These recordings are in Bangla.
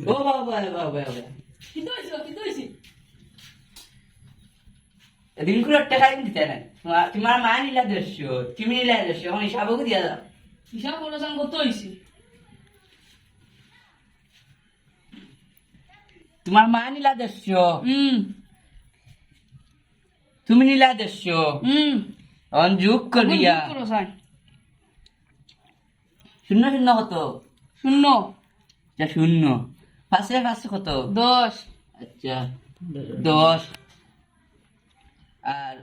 ও বাবা বাবা রিঙ্কুর টাকা দিতে না তোমার- মা নিলা দেড়শো তুমি নিলা দেড়শো এখন হিসাবও দিয়া দাও। হিসাব কত হয়েছে তোমার মা নিলা হুম। তুমি নিলা দেড়শো হুম। যোগ করিয়া। শূন্য শূন্য কত? শূন্য। শূন্য। পাশে পাশে কত দশ। আচ্ছা। দশ। আর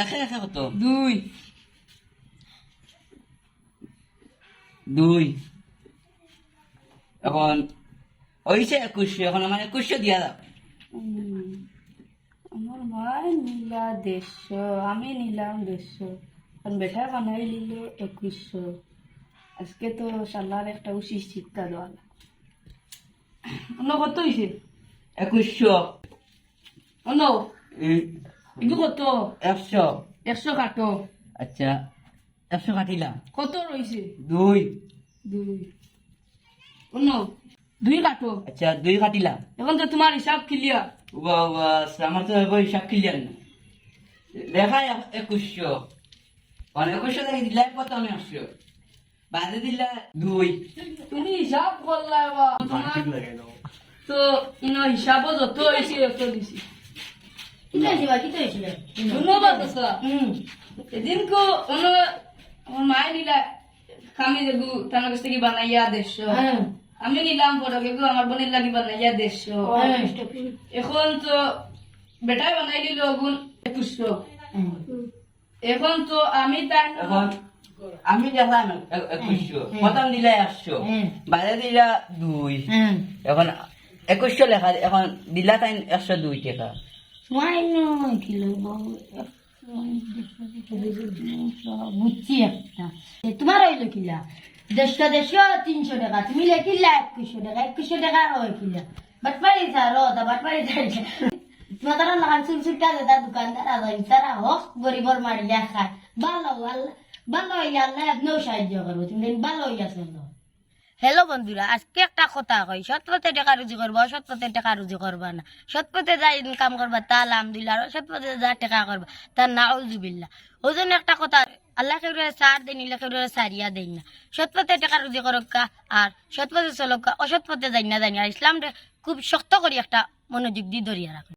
একে একে কত? দুই। দুই। এখন হয়েছে একুশশো এখন আমার একুশশো দিয়া দাও। আমার মায় নিলা দেড়শো আমি নিলাম দেড়শো আর বেটা বানাই নিল একুশশো আজকে তো সালার একটা উচিত শিক্ষা দেওয়া অন্য কত হয়েছে একুশশো। অন্য? এগু কত? একশো। একশো কাটো। আচ্ছা একশো কাটিলাম কত রয়েছে দুই। দুই। অন্য? দুই কাটো। আচ্ছা দুই কাটিলাম এখন তো তোমার হিসাব ক্লিয়ার বাবা আমার তো হিসাব ক্লিয়ার না। দেখা একুশশো। মানে একুশশো থেকে দিলা কত আমি একশো বাদে দিলা দুই। তুমি হিসাব করলা তোমার তো ইনো হিসাবও যত হয়েছে তত দিছি। ধন্যবাদ দাদা এদিন কো অন্য আমার মায়ে নিলা কামি দেখু তার কাছ থেকে বানাইয়া দেড়শো আমি নিলাম পরে কিন্তু আমার বোনের লাগি বানাইয়া দেড়শো এখন তো বেটাই বানাই দিল গুণ একুশশো। এখন তো আমি তাই এখন আমি দেখলাম এ- একুশশো। প্রথম দিলা একশো বাদে দিলা দুই। এখন একুশশো লেখা, এখন দিলা তাই একশো দুই টাকা। বুঝছি একটা। তোমার হইল কিলা? দেড়শো দেড়শো, তিনশো টাকা। তুমি লেখিলা একুশশো টাকা একুশশো টাকা হয় কিলা? বাটপাড়ি স্যার তা বাটপাড়ি তোমার তারা লাগান চুল চুলটা দেতা দোকানদার আদায় তারা হোক, গরিবর মারিয়া খায় ভালো আল্লাহ, ভালো হইয়া আল্লাহ আপনিও সাহায্য করব। তুমি ভালো হইয়া চলো হ্যালো বন্ধুরা, আজকে একটা কথা কই। সৎপথে টাকা রুজি করব সৎপথে টাকা রুজি করবা না। সৎপথে যা ইনকাম করবা তা আলহামদুলিল্লাহ, আর সৎপথে যা টাকা করবা তা নাউজুবিল্লাহ। ওই জন্য একটা কথা, আল্লাহ কেউ সার দেন ইল্লা কেউ সারিয়া দেন না। সৎপথে টাকা রুজি করক্কা আর সৎপথে চলক্কা অসৎ পথে যাই না জানি আর ইসলাম খুব শক্ত করি একটা মনোযোগ দিয়ে ধরিয়া রাখে